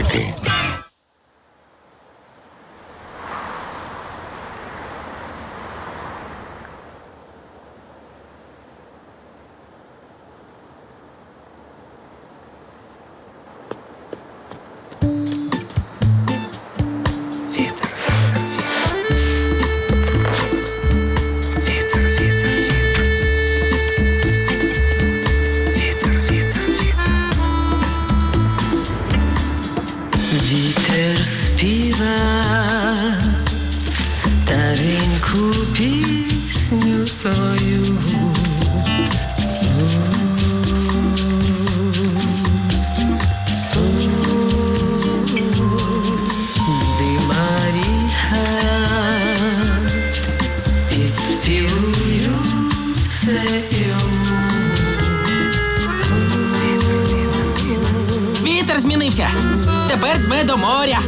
Смішарики. Співа стареньку пісню свою. Вітер змінився. Тепер дме до моря.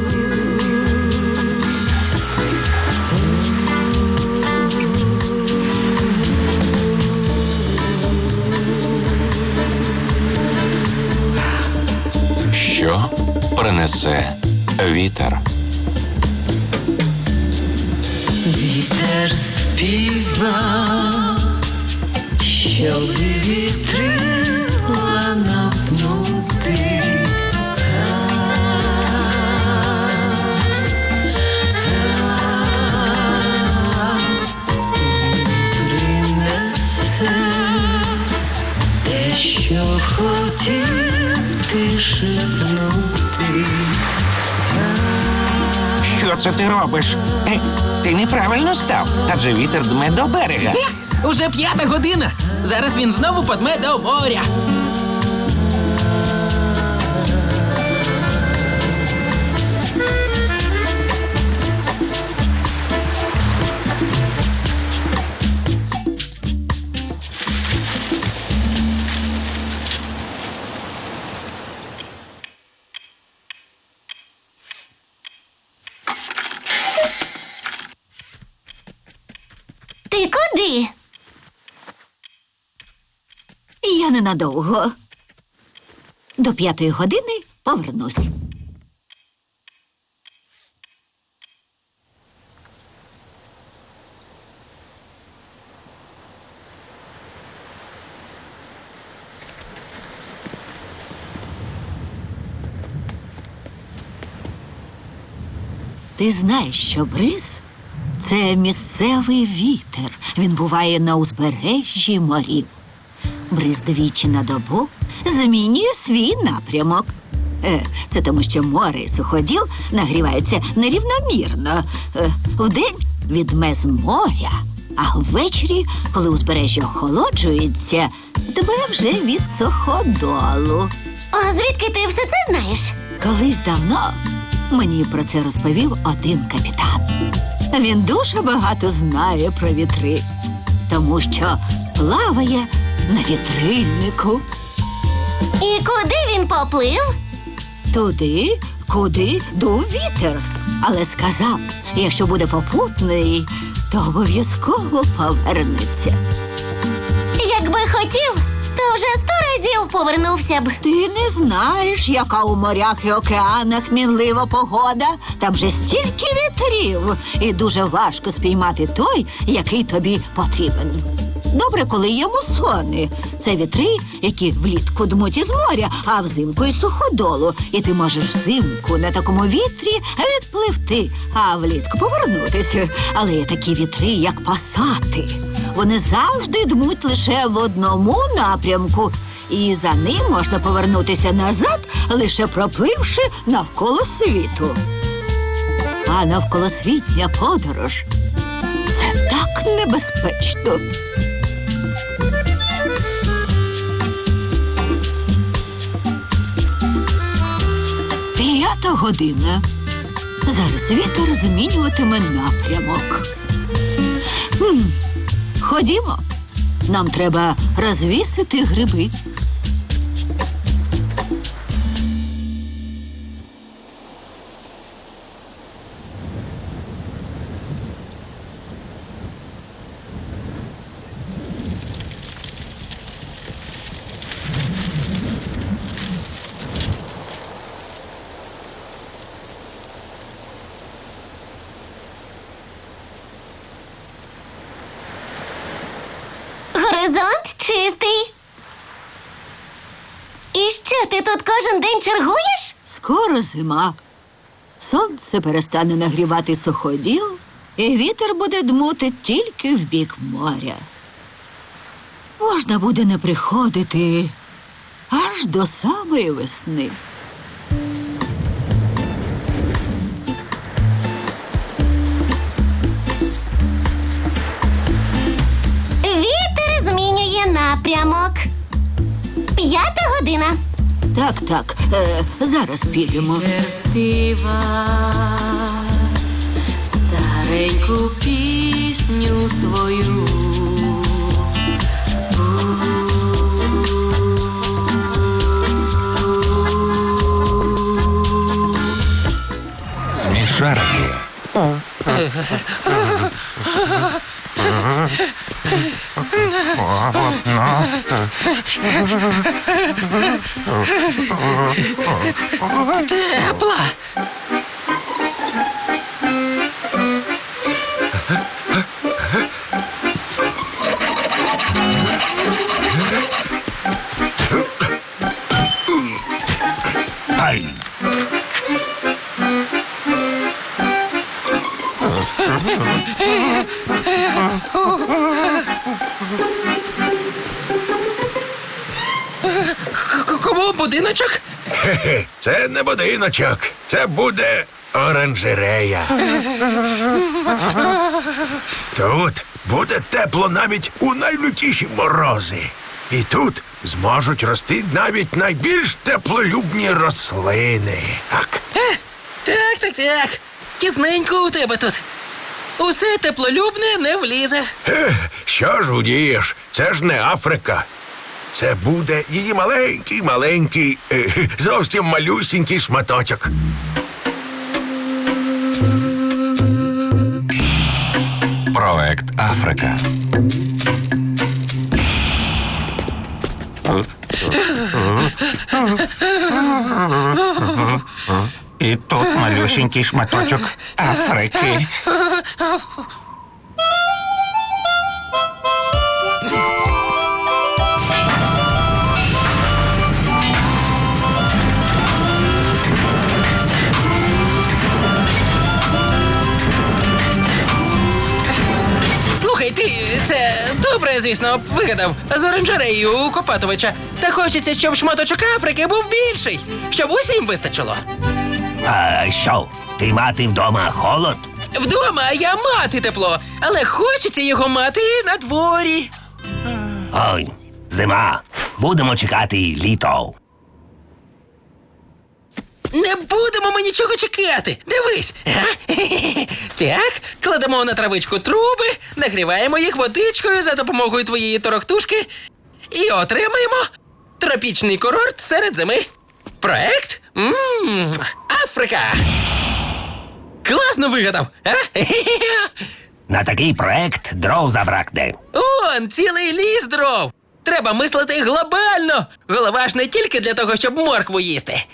Що принесе вітер? Вітер співа, щоб вітрила напнути. Принесе те, що хотів Що це ти робиш? Е, Ти неправильно став, адже вітер дме до берега. Уже п'ята година. Зараз він знову подме до моря. Ненадовго. До п'ятої години повернусь. Ти знаєш, що бриз це місцевий вітер. Він буває на узбережжі морів. Бриз двічі на добу змінює свій напрямок. Е, Це тому, що море і суходіл нагріваються нерівномірно. Е, Вдень відме з моря, а ввечері, коли узбережжя охолоджується, дме вже від суходолу. А звідки ти все це знаєш? Колись давно мені про це розповів один капітан. Він дуже багато знає про вітри, тому що плаває на вітрильнику І куди він поплив? туди, куди дув вітер. Але сказав, якщо буде попутний, то обов'язково повернеться. Якби хотів, то вже сто разів повернувся б. Ти не знаєш, яка у морях і океанах мінлива погода. Там же стільки вітрів, і дуже важко спіймати той, який тобі потрібен. Добре, коли є мусони. Це вітри, які влітку дмуть із моря, а взимку із суходолу. І ти можеш взимку на такому вітрі відпливти, а влітку повернутися. Але є такі вітри, як пасати. Вони завжди дмуть лише в одному напрямку, і за ним можна повернутися назад, лише пропливши навколо світу. А навколосвітня подорож це так небезпечно. П'ята година. Зараз вітер змінюватиме напрямок. Хм, Ходімо. Нам треба розвісити гриби. Що, ти тут кожен день чергуєш? Скоро зима. Сонце перестане нагрівати суходіл, і вітер буде дмути тільки в бік моря. Можна буде не приходити аж до самої весни. Вітер змінює напрямок. П'ята година. Так, так, е, зараз підемо. співа стареньку пісню свою. Тепла. Ай! К- Кому будиночок? Хе-хе, Це не будиночок, це буде оранжерея. Тут буде тепло навіть у найлютіші морози. І тут зможуть рости навіть найбільш теплолюбні рослини. Так. Так, так, так. Тісненько у тебе тут. Усе теплолюбне не влізе. Ех, Що ж удієш? Це ж не Африка. Це буде її маленький, маленький, е, зовсім малюсінький шматочок. Проект Африка. І тут малюсенький шматочок Африки. Це добре, звісно, вигадав з оранжерею у Копатовича. Та хочеться, щоб шматочок Африки був більший, щоб усім вистачило. А що, ти мати вдома холод? Вдома я мати тепло, але хочеться його мати на дворі. Ой, зима. Будемо чекати літо. Не будемо ми нічого чекати. Дивись. Га? Так, кладемо на травичку труби, нагріваємо їх водичкою за допомогою твоєї торохтушки і отримаємо тропічний курорт серед зими. Проект Мм, Африка. Класно вигадав. А? На такий проект дров забракне. Он цілий ліс дров. Треба мислити глобально. Голова ж не тільки для того, щоб моркву їсти.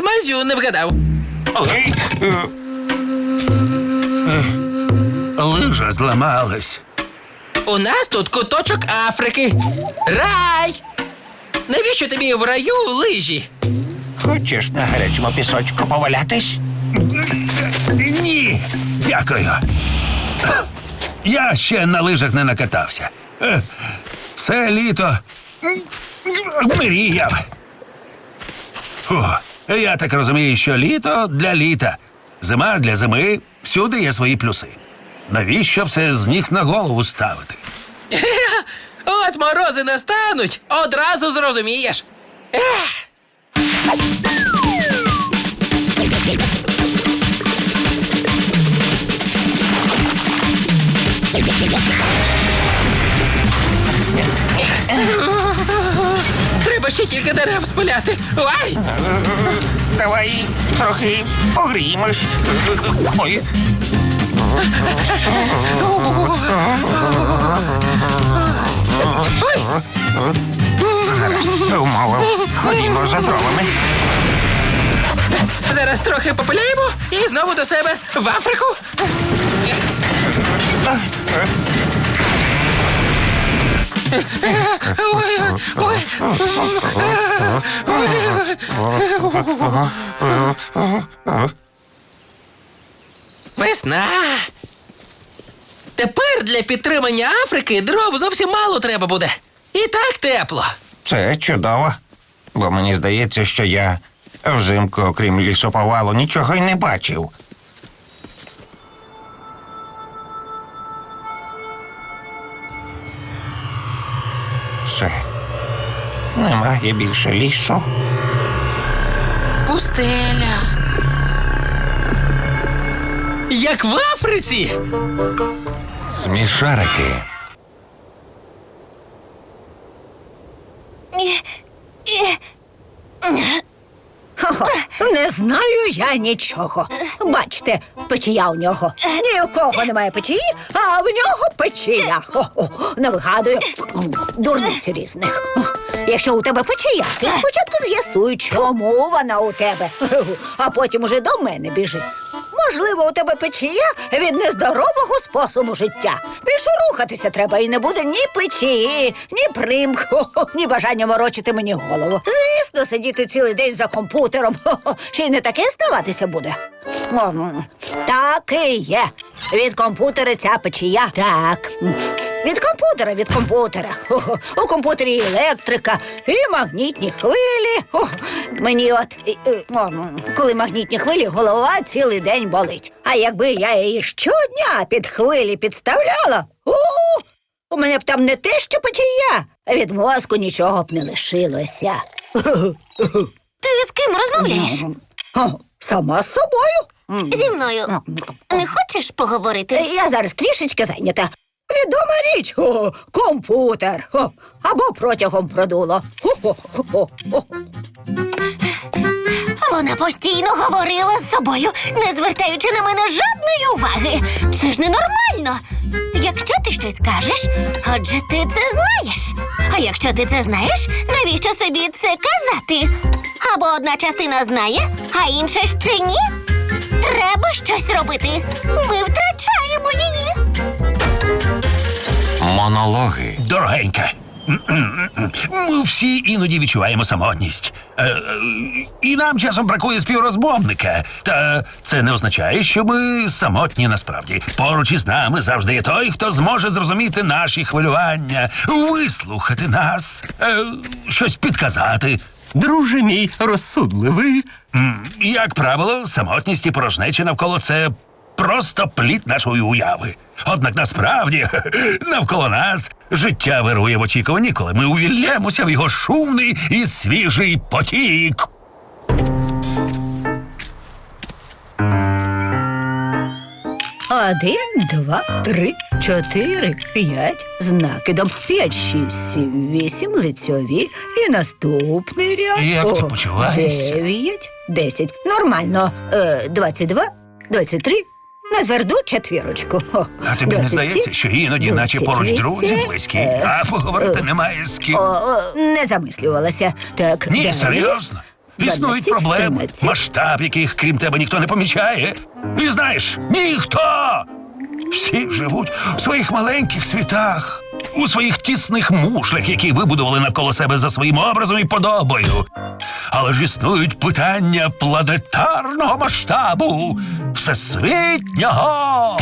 З мазю не вгадав? Ой! Е. Е. Лижа зламалась. У нас тут куточок Африки. Рай! Навіщо тобі в раю лижі? Хочеш на гарячому пісочку повалятись? Ні, дякую. Я ще на лижах не накатався. Е, Все літо мріяв. Фу, я так розумію, що літо для літа, зима для зими, всюди є свої плюси. Навіщо все з ніг на голову ставити? От морози настануть, одразу зрозумієш. Треба ще кілька дерев спиляти. Ой! Давай трохи погріємось. Ой. Гаразд, умовив. Ходімо за дровами. Зараз трохи попиляємо і знову до себе в Африку. Весна. Тепер для підтримання Африки дров зовсім мало треба буде. І так тепло. Це чудово. Бо мені здається, що я взимку, окрім лісоповалу, нічого й не бачив. Все. Немає більше лісу. Пустеля. Як в Африці. Смішарики. Не знаю я нічого. Бачите, печія у нього. Ні у кого немає печії, а в нього печія. Хо-хо. Не вигадую дурниць різних. Якщо у тебе печія, ти спочатку з'ясуй, чому вона у тебе, а потім уже до мене біжи. Можливо, у тебе печія від нездорового способу життя. Більше рухатися треба і не буде ні печії, ні примху, ні бажання морочити мені голову. Звісно, сидіти цілий день за комп'ютером. Ще й не таке ставатися буде. Так і є. Від комп'ютера ця печія. Так. Від комп'ютера, від комп'ютера. У комп'ютері і електрика, і магнітні хвилі. О, мені от, і- і, о, коли магнітні хвилі, голова цілий день болить. А якби я її щодня під хвилі підставляла, у, у мене б там не те, що печія, а від мозку нічого б не лишилося. Ти з ким розмовляєш? О, Сама з собою. Зі мною. Не хочеш поговорити? Я зараз трішечки зайнята. Відома річ, о, комп'ютер. О, або протягом продуло. Вона постійно говорила з собою, не звертаючи на мене жодної уваги. Це ж ненормально. Якщо ти щось кажеш, отже, ти це знаєш. А якщо ти це знаєш, навіщо собі це казати? Або одна частина знає, а інша ще ні. Треба щось робити. Ми втрачаємо її. Монологи. Дорогенька. Ми всі іноді відчуваємо самотність. Е, е, І нам часом бракує співрозмовника. Та це не означає, що ми самотні насправді. Поруч із нами завжди є той, хто зможе зрозуміти наші хвилювання, вислухати нас, е, щось підказати. Друже мій розсудливий. Як правило, самотність і порожнечі навколо це просто плід нашої уяви. Однак насправді навколо нас життя вирує в очікуванні, коли ми увільнемося в його шумний і свіжий потік. Один, два, три, чотири, п'ять з накидом. П'ять, шість, сім, вісім, лицьові. І наступний ряд. Як ти О, почуваєшся? Дев'ять, десять. Нормально. Е, двадцять два, двадцять три. На тверду четвірочку. О, А тобі не 27, здається, що іноді, наче поруч 28, друзі близькі, е, а поговорити немає з ким. О, о, не замислювалася. Так, Ні, дев'ять, серйозно. Існують 12, проблеми, 13. масштаб яких, крім тебе, ніхто не помічає. І знаєш, ніхто! Всі живуть у своїх маленьких світах, у своїх тісних мушлях, які вибудували навколо себе за своїм образом і подобою. Але ж існують питання планетарного масштабу, всесвітнього.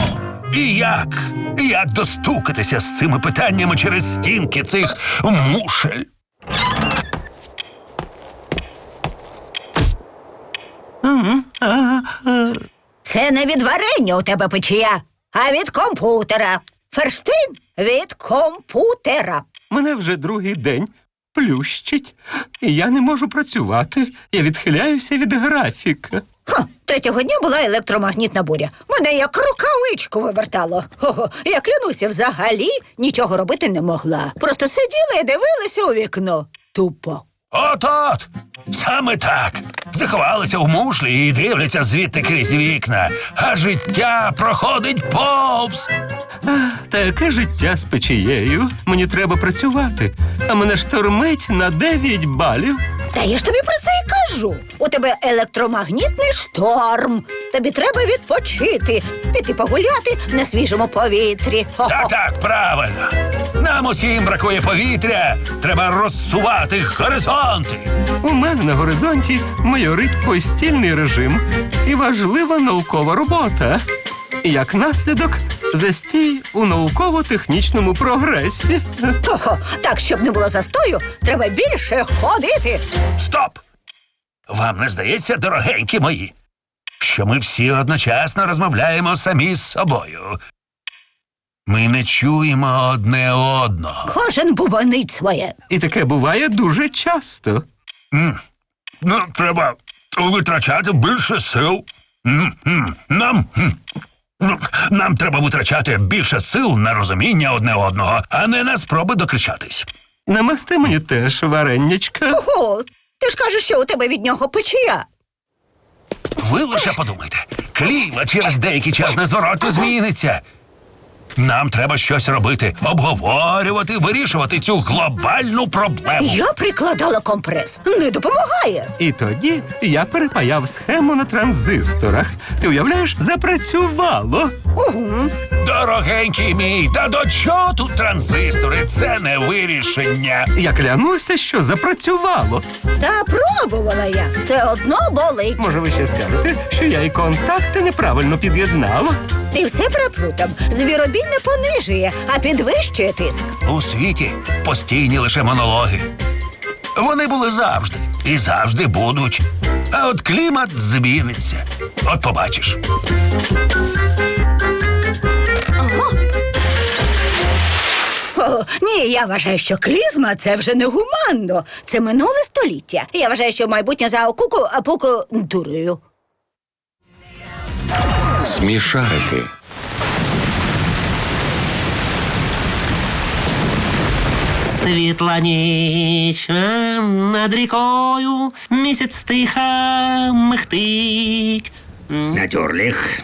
І як? Як достукатися з цими питаннями через стінки цих мушель? Це не від варення у тебе печія, а від комп'ютера. Ферштин від комп'ютера. Мене вже другий день плющить, і я не можу працювати. Я відхиляюся від графіка. Ха, третього дня була електромагнітна буря. Мене як рукавичку вивертало. Ого, я клянуся, взагалі нічого робити не могла. Просто сиділа і дивилася у вікно. Тупо. От-от! Саме так. Заховалися в мушлі і дивляться звідти крізь вікна, а життя проходить повз. Та яке життя з печією? Мені треба працювати, а мене штормить на 9 балів. Та я ж тобі про це і кажу. У тебе електромагнітний шторм. Тобі треба відпочити, піти погуляти на свіжому повітрі. Так, так, правильно. Нам усім бракує повітря. Треба розсувати горизонти. У мене на горизонті майорить постільний режим і важлива наукова робота. Як наслідок, застій у науково-технічному прогресі. Хо-хо. Так, щоб не було застою, треба більше ходити. Стоп! Вам не здається, дорогенькі мої, що ми всі одночасно розмовляємо самі з собою. Ми не чуємо одне одного. Кожен бубонить своє. І таке буває дуже часто. Ну, треба витрачати більше сил. М, м, Нам. м, Нам треба витрачати більше сил на розуміння одне одного, а не на спроби докричатись. Намасти мені теж вареннячка. Ого, ти ж кажеш, що у тебе від нього печія. Ви лише подумайте, кліма через деякий час незворотно зміниться. Нам треба щось робити, обговорювати, вирішувати цю глобальну проблему. Я прикладала компрес. Не допомагає. І тоді я перепаяв схему на транзисторах. Ти уявляєш, запрацювало. Угу. Дорогенький мій, та до чого тут транзистори? Це не вирішення. Я клянуся, що запрацювало. Та пробувала я. Все одно болить. Може, ви ще скажете, що я і контакти неправильно під'єднав? Ти все переплутав. Звіробій не понижує, а підвищує тиск. У світі постійні лише монологи. Вони були завжди і завжди будуть. А от клімат зміниться. От побачиш. О, ні, я вважаю, що клізма це вже не гуманно. Це минуле століття. Я вважаю, що майбутнє за куку, а пуку дурою. Смішарики. Світла ніч е, над рікою, місяць тиха мехтить. Натюрлих.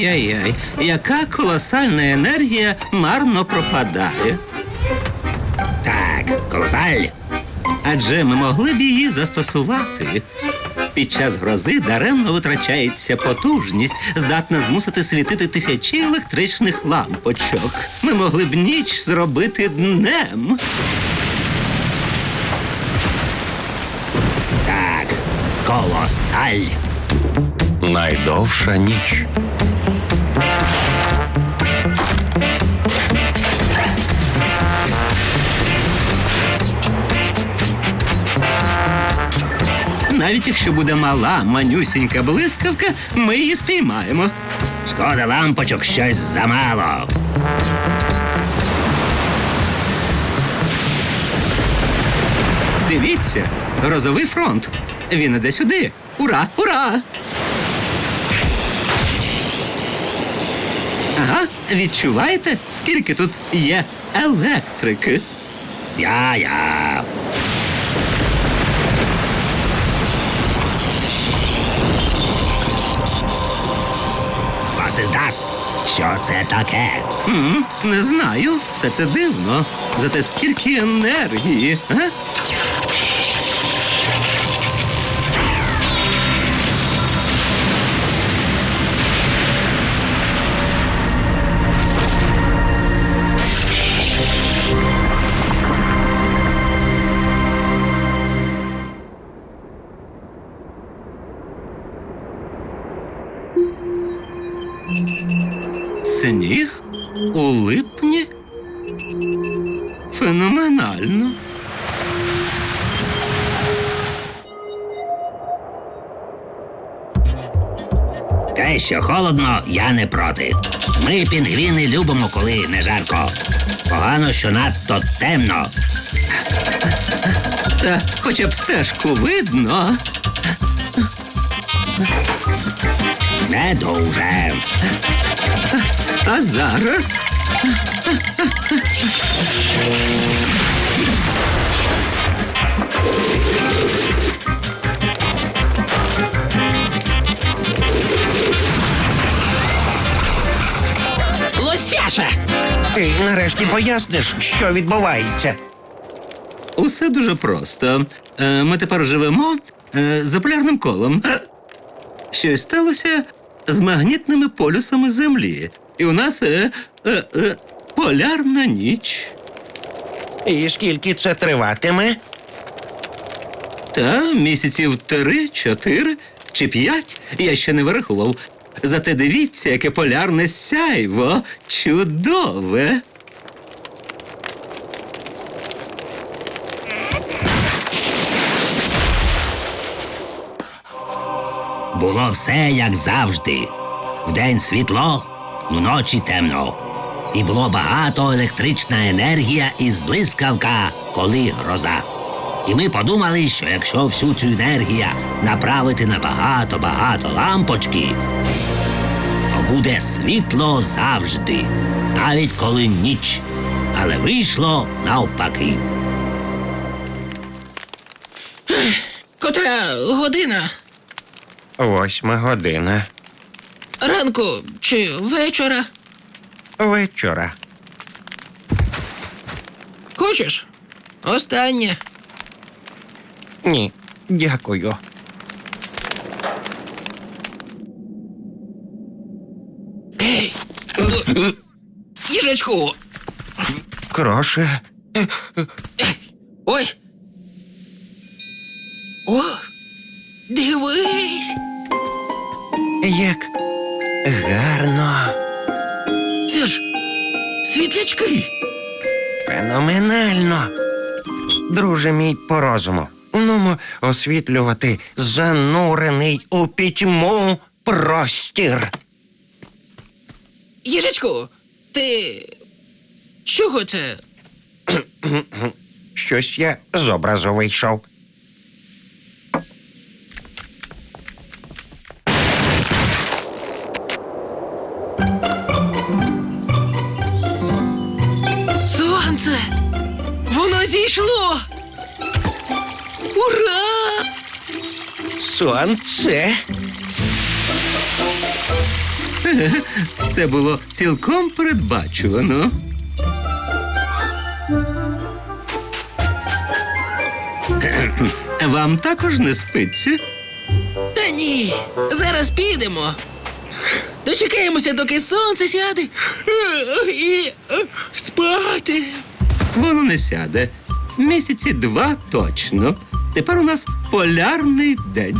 Ай-яй-яй, яка колосальна енергія марно пропадає. Так, колосаль. Адже ми могли б її застосувати. Під час грози даремно витрачається потужність, здатна змусити світити тисячі електричних лампочок. Ми могли б ніч зробити днем. Так, колосаль. Найдовша ніч. Навіть якщо буде мала, манюсінька блискавка, ми її спіймаємо. Шкода лампочок щось замало. Дивіться, грозовий фронт. Він іде сюди. Ура! Ура! Ага, відчуваєте, скільки тут є електрики? Я-я. Was? Що це таке? М, Не знаю, все це дивно. Зате скільки енергії. А? Феноменально. Те, що холодно, я не проти. Ми, пінгвіни, любимо, коли не жарко. Погано, що надто темно. Та хоча б стежку видно. Не дуже. А зараз. Лосяша! Ти нарешті поясниш, що відбувається. Усе дуже просто. Е, Ми тепер живемо е, за полярним колом. Е, Щось сталося з магнітними полюсами Землі. І у нас е, е, е, полярна ніч. І скільки це триватиме? Та місяців три, чотири чи п'ять я ще не вирахував. Зате дивіться, яке полярне сяйво. Чудове. Було все як завжди. Вдень світло, вночі темно. І було багато електрична енергія і блискавка, коли гроза. І ми подумали, що якщо всю цю енергію направити на багато-багато лампочки, то буде світло завжди, навіть коли ніч. Але вийшло навпаки. Котра година? Восьма година Ранку чи вечора? вечора. Хочеш? Останнє. Ні, дякую. Ей! Їжачку! Кроше. Ой! О! Дивись! Як гарно. Світлячки! Феноменально. Друже мій по розуму. Нумо освітлювати занурений у пітьму простір. Їжачку, ти. Чого це? Щось я з образу вийшов. Сонце. Це було цілком передбачувано. Вам також не спиться? Та ні, зараз підемо. Дочекаємося, доки сонце сяде. І спати. Воно не сяде. Місяці два точно. Тепер у нас полярний день.